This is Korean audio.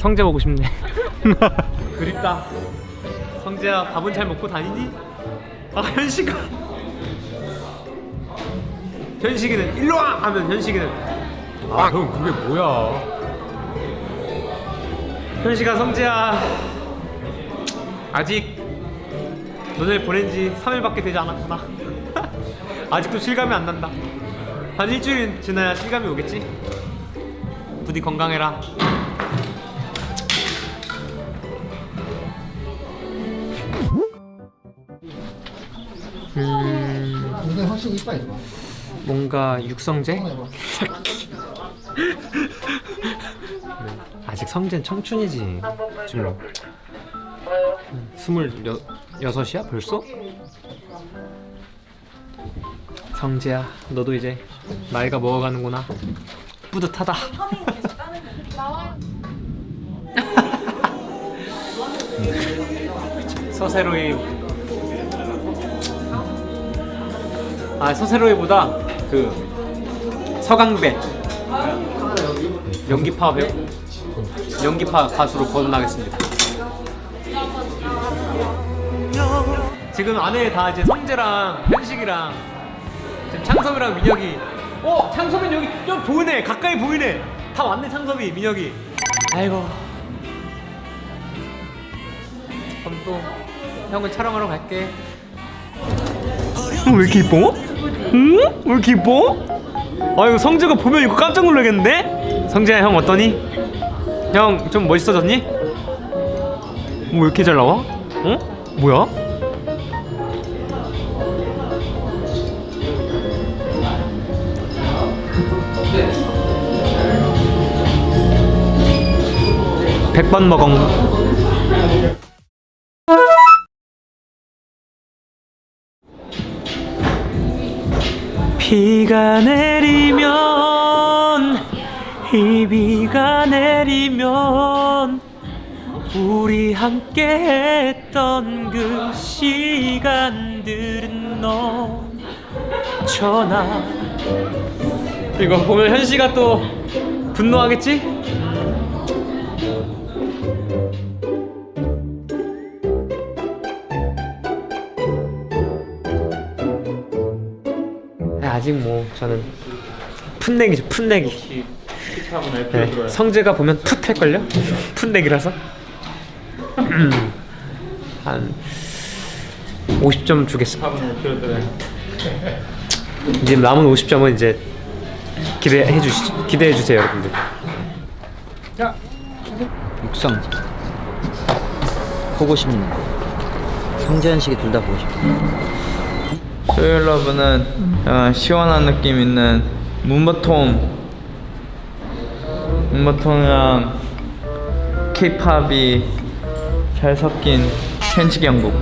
성재 보고 싶네. 그립다. 성재야 밥은 잘 먹고 다니니? 아 현식아. 현식이는 일로 와 하면 현식이는 아 그럼 그게 뭐야? 현식아 성재야 아직 너네 보낸 지 3일밖에 되지 않았구나. 아직도 실감이 안 난다. 한 일주일 지나야 실감이 오겠지? 부디 건강해라. 음, 동생 훨씬 이뻐 이거. 뭔가 육성재? 해봐. 아직 성재는 청춘이지. 지금 스물 여, 여섯이야 벌써? 성재야, 너도 이제 나이가 먹어가는구나. 뿌듯하다. 서세로이 아 서세로이보다 그 서강배. 연기파 배우 연기파 가수로 거듭나겠습니다. 지금 안에 다 이제 성재랑 현식이랑 지금 창섭이랑 민혁이. 어 창섭은 여기 좀 보이네. 가까이 보이네. 다 왔네 창섭이 민혁이. 아이고. 그럼 또 형은 촬영하러 갈게 왜 이렇게 이뻐? 응? 왜 이렇게 이뻐? 아이고 성재가 보면 이거 깜짝 놀라겠는데? 성재야 형 어떠니? 형 좀 멋있어졌니? 뭐 왜 이렇게 잘 나와? 어? 뭐야? 백반 먹엉 비가 내리면 이 비가 내리면 우리 함께 했던 그 시간들은 넘쳐나 이거 보면 현씨가 또 분노하겠지? 아직 뭐 저는 풋내기죠 풋내기 네, 성재가 보면 풋 할걸요? 풋내기라서 한 50점 주겠습니다 이제 남은 50점은 이제 기대해 주시 기대해 주세요 여러분들 육성. 보고 싶네. 성재현식이 둘 다 보고 싶어. 소유 러브는 약간 시원한 느낌 있는 문버통 문버통이랑 케이팝이 잘 섞인 현식 영국